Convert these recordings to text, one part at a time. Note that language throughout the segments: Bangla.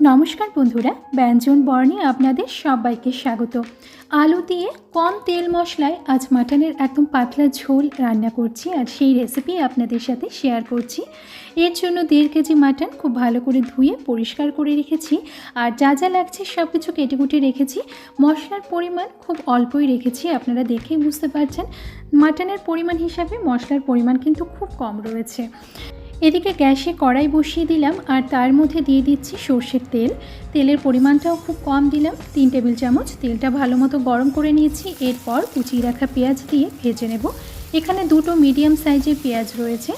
নমস্কার বন্ধুরা, ব্যঞ্জন বর্ণে আপনাদের সবাইকে স্বাগত। আলু দিয়ে কম তেল মশলায় আজ মাটনের একদম পাতলা ঝোল রান্না করছি আর সেই রেসিপি আপনাদের সাথে শেয়ার করছি। এর জন্য দেড় কেজি মাটন খুব ভালো করে ধুয়ে পরিষ্কার করে রেখেছি আর যা যা লাগছে সব কিছু কেটে কুটে রেখেছি। মশলার পরিমাণ খুব অল্পই রেখেছি, আপনারা দেখেই বুঝতে পারছেন। মাটনের পরিমাণ হিসাবে মশলার পরিমাণ কিন্তু খুব কম রয়েছে। এদিকে গ্যাসে কড়াই বসিয়ে দিলাম আর তার মধ্যে দিয়ে দিচ্ছি সর্ষের তেল। তেলের পরিমাণটাও খুব কম দিলাম। তিন টেবিল চামচ তেলটা ভালো মতো গরম করে নিয়েছি। এরপর কুচিয়ে রাখা পেঁয়াজ দিয়ে ভেজে নেব। এখানে দুটো মিডিয়াম সাইজের পেঁয়াজ রয়েছে।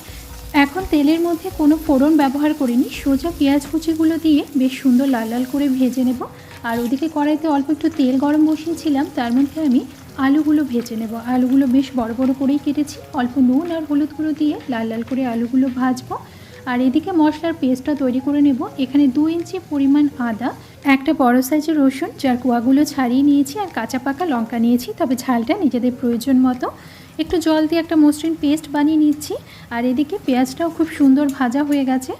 এখন তেলের মধ্যে কোনো ফোড়ন ব্যবহার করিনি। সোজা পেঁয়াজ কুচিগুলো দিয়ে বেশ সুন্দর লাল লাল করে ভেজে নেব। আর ওদিকে কড়াইতে অল্প একটু তেল গরম বসিয়েছিলাম। তার মধ্যে আমি আলুগুলো ভেজে নেব। আলুগুলো বেশ বড় বড় করেই কেটেছি। অল্প নুন আর হলুদ গুঁড়ো দিয়ে লাল লাল করে আলুগুলো ভাজবো। আর এদিকে মশলার পেস্টটা তৈরি করে নেব। এখানে দু ইঞ্চি পরিমাণ আদা, একটা বড় সাইজের রসুন, যার কুয়াগুলো ছাড়িয়ে নিয়েছি আর কাঁচা পাকা লঙ্কা নিয়েছি, তবে ঝালটা নিজেদের প্রয়োজন মতো। একটু জল দিয়ে একটা মসৃণ পেস্ট বানিয়ে নিচ্ছি। আর এদিকে পেঁয়াজটাও খুব সুন্দর ভাজা হয়ে গেছে।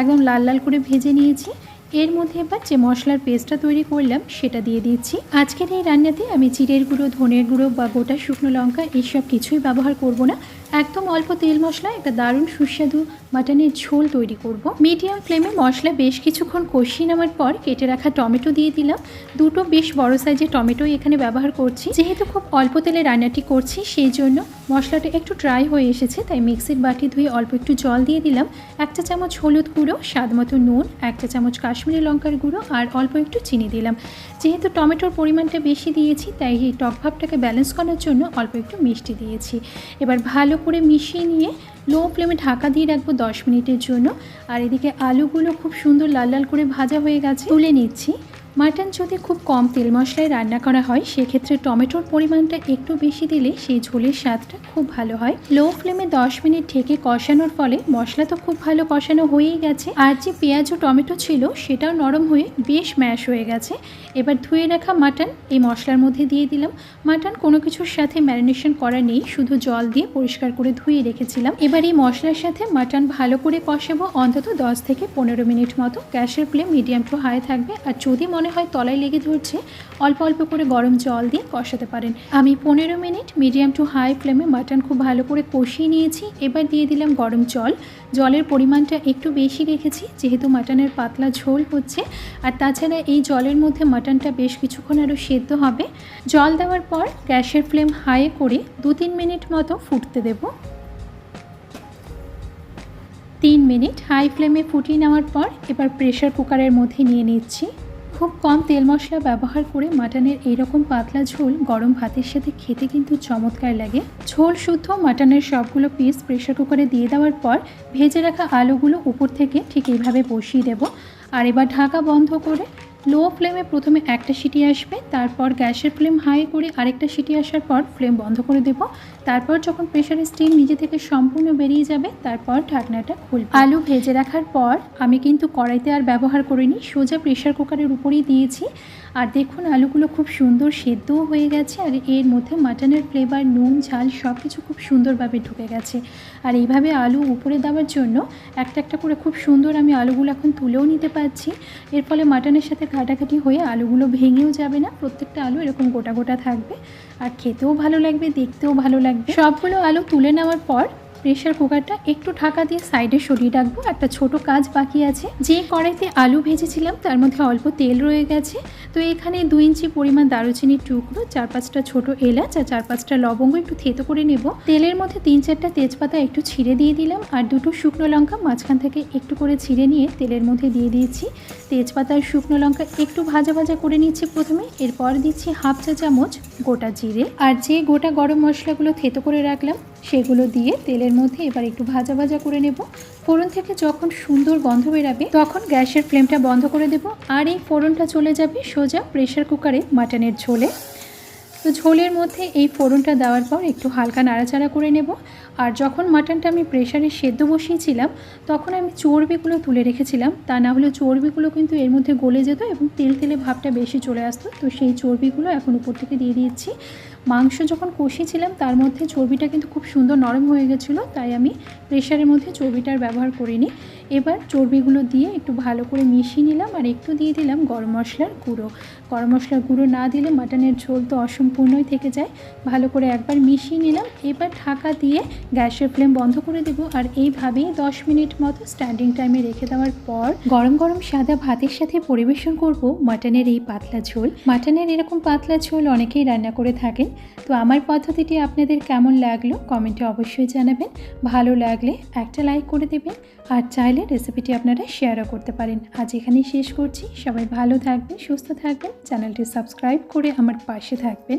একদম লাল লাল করে ভেজে নিয়েছি। এর মধ্যে এবার যে মশলার পেস্টটা তৈরি করলাম, সেটা দিয়ে দিচ্ছি। আজকের এই রান্নাতে আমি জিরের গুঁড়ো, ধনের গুঁড়ো বা গোটা শুকনো লঙ্কা এইসব কিছুই ব্যবহার করব না। একদম অল্প তেল মশলা একটা দারুণ সুস্বাদু মাটনের ঝোল তৈরি করব। মিডিয়াম ফ্লেমে মশলা বেশ কিছুক্ষণ কষিয়ে নেওয়ার পর কেটে রাখা টমেটো দিয়ে দিলাম। দুটো বেশ বড় সাইজের টমেটো এখানে ব্যবহার করছি। যেহেতু খুব অল্প তেলে রান্নাটি করছি, সেই জন্য মশলাটা একটু ড্রাই হয়ে এসেছে, তাই মিক্সির বাটি ধুয়ে অল্প একটু জল দিয়ে দিলাম। একটা চামচ হলুদ গুঁড়ো, স্বাদ মতো নুন, একটা চামচ কাশ্মীরি লঙ্কার গুঁড়ো আর অল্প একটু চিনি দিলাম। যেহেতু টমেটোর পরিমাণটা বেশি দিয়েছি, তাই এই টক ভাবটাকে ব্যালেন্স করার জন্য অল্প একটু মিষ্টি দিয়েছি। এবার ভালো করে মিশিয়ে নিয়ে লো ফ্লেমে ঢাকা দিয়ে রাখব দশ মিনিটের জন্য। আর এদিকে আলুগুলো খুব সুন্দর লাল লাল করে ভাজা হয়ে গেছে। তুলে নিচ্ছি। মাটন যদি খুব কম তেল মশলায় রান্না করা হয়, সেক্ষেত্রে টমেটোর পরিমাণটা একটু বেশি দিলে সেই ঝোলের স্বাদটা খুব ভালো হয়। লো ফ্লেমে দশ মিনিট ঢেকে কষানোর ফলে মশলা তো খুব ভালো কষানো হয়েই গেছে। আর যে পেঁয়াজ ও টমেটো ছিল, সেটাও নরম হয়ে বেশ ম্যাশ হয়ে গেছে। এবার ধুয়ে রাখা মাটন এই মশলার মধ্যে দিয়ে দিলাম। মাটন কোনো কিছুর সাথে ম্যারিনেশন করা নেই, শুধু জল দিয়ে পরিষ্কার করে ধুয়ে রেখেছিলাম। এবার এই মশলার সাথে মাটন ভালো করে কষাবো, অন্তত দশ থেকে পনেরো মিনিট মতো। গ্যাসের ফ্লেম মিডিয়াম টু হাই থাকবে। আর যদি মনে হয় তলায় লেগে ধরছে, অল্প অল্প করে গরম জল দিয়ে কষাতে পারেন। আমি পনেরো মিনিট মিডিয়াম টু হাই ফ্লেমে মাটন খুব ভালো করে কষিয়ে নিয়েছি, এবার দিয়ে দিলাম গরম জল। জলের পরিমাণটা একটু বেশি রেখেছি, যেহেতু মাটনের পাতলা ঝোল হচ্ছে, আর তাছাড়া এই জলের মধ্যে মাটনটা বেশ কিছুক্ষণ আরও সেদ্ধ হবে। জল দেওয়ার পর গ্যাসের ফ্লেম হাই করে দু তিন মিনিট মতো ফুটতে দেবো। তিন মিনিট হাই ফ্লেমে ফুটিয়ে নেওয়ার পর এবার প্রেশার কুকারের মধ্যে নিয়ে নিচ্ছি। খুব কম তেল মশলা ব্যবহার করে মাটনের এইরকম পাতলা ঝোল গরম ভাতের সাথে খেতে কিন্তু চমৎকার লাগে। ঝোল শুদ্ধ মাটনের সবগুলো পিস প্রেশার কুকারে দিয়ে দেওয়ার পর ভেজে রাখা আলুগুলো উপর থেকে ঠিক এইভাবে বসিয়ে দেব। আর এবার ঢাকা বন্ধ করে লো ফ্লেমে প্রথমে একটা সিটি আসবে, তারপর গ্যাসের ফ্লেম হাই করে আরেকটা সিটি আসার পর ফ্লেম বন্ধ করে দেব। তারপর যখন প্রেশারের স্টিম নিজে থেকে সম্পূর্ণ বেরিয়ে যাবে, তারপর ঢাকনাটা খুলব। আলু ভেজে রাখার পর আমি কিন্তু কড়াইতে আর ব্যবহার করিনি, সোজা প্রেশার কুকারের উপরেই দিয়েছি। আর দেখুন আলুগুলো খুব সুন্দর সেদ্ধও হয়ে গেছে, আর এর মধ্যে মাটনের ফ্লেভার নুন, ঝাল সব কিছু খুব সুন্দরভাবে ঢুকে গেছে। আর এইভাবে আলু উপরে দেওয়ার জন্য একটা একটা করে খুব সুন্দর আমি আলুগুলো এখন তুলেও নিতে পারছি। এর ফলে মাটনের সাথে কাটাকাটি হয়ে আলুগুলো ভেঙেও যাবে না, প্রত্যেকটা আলু এরকম গোটা গোটা থাকবে। আর খেতেও ভালো লাগবে, দেখতেও ভালো লাগবে। সবগুলো আলু তুলে নেওয়ার পর প্রেশার কুকারটা একটু ঢাকা দিয়ে সাইডে সরিয়ে রাখব। একটা ছোট কাজ বাকি আছে। যে কড়াইতে আলু ভেজেছিলাম, তার মধ্যে অল্প তেল রয়ে গেছে। তো এখানে দুই ইঞ্চি পরিমাণ দারুচিনির টুকরো, চার পাঁচটা ছোট এলাচ আর চার পাঁচটা লবঙ্গ একটু থেতো করে নেব। তেলের মধ্যে তিন চারটা তেজপাতা একটু ছিঁড়ে দিয়ে দিলাম আর দুটো শুকনো লঙ্কা মাঝখান থেকে একটু করে ছিঁড়ে নিয়ে তেলের মধ্যে দিয়ে দিয়েছি। তেজপাতা আর শুকনো লঙ্কা একটু ভাজা ভাজা করে নিচ্ছি প্রথমে। এরপর দিচ্ছি হাফ চা চামচ গোটা জিরে আর যে গোটা গরম মশলাগুলো থেতো করে রাখলাম সেগুলো দিয়ে তেলের মধ্যে এবার একটু ভাজা ভাজা করে নেব। ফোড়ন থেকে যখন সুন্দর গন্ধ বেরাবে তখন গ্যাসের ফ্লেমটা বন্ধ করে দেব আর এই ফোড়নটা চলে যাবে সোজা প্রেশার কুকারে মাটনের ঝোলে। তো ঝোলের মধ্যে এই ফোড়নটা দেওয়ার পর একটু হালকা নাড়াচাড়া করে নেব। আর যখন মাটনটা আমি প্রেশারে সেদ্ধ বসিয়েছিলাম, তখন আমি চর্বিগুলো তুলে রেখেছিলাম। তা না হলে চর্বিগুলো কিন্তু এর মধ্যে গলে যেত এবং তেল তেলে ভাবটা বেশি চলে আসতো। তো সেই চর্বিগুলো এখন উপর থেকে দিয়ে দিয়েছি। মাংস যখন কষিয়েছিলাম, তার মধ্যে চর্বিটা কিন্তু খুব সুন্দর নরম হয়ে গেছিল। তাই আমি প্রেশারের মধ্যে চর্বিটার ব্যবহার করিনি। এবার চর্বিগুলো দিয়ে একটু ভালো করে মিশিয়ে নিলাম আর একটু দিয়ে দিলাম গরম মশলার গুঁড়ো। গরম মশলার গুঁড়ো না দিলে মাটনের ঝোল তো অসম্পূর্ণই থেকে যায়। ভালো করে একবার মিশিয়ে নিলাম। এবার ঢাকা দিয়ে গ্যাসের ফ্লেম বন্ধ করে দেবো আর এইভাবেই দশ মিনিট মতো স্ট্যান্ডিং টাইমে রেখে দেওয়ার পর গরম গরম সাদা ভাতের সাথে পরিবেশন করব মাটনের এই পাতলা ঝোল। মাটনের এরকম পাতলা ঝোল অনেকেই রান্না করে থাকেন। তো আমার পদ্ধতিটি আপনাদের কেমন লাগল কমেন্টে অবশ্যই জানাবেন। ভালো লাগলে একটা লাইক করে দেবেন। আর চাইলে রেসিপিটি আপনারা শেয়ারও করতে পারেন। আজ এখানেই শেষ করছি। সবাই ভালো থাকবেন, সুস্থ থাকবেন। চ্যানেলটি সাবস্ক্রাইব করে আমার পাশে থাকবেন।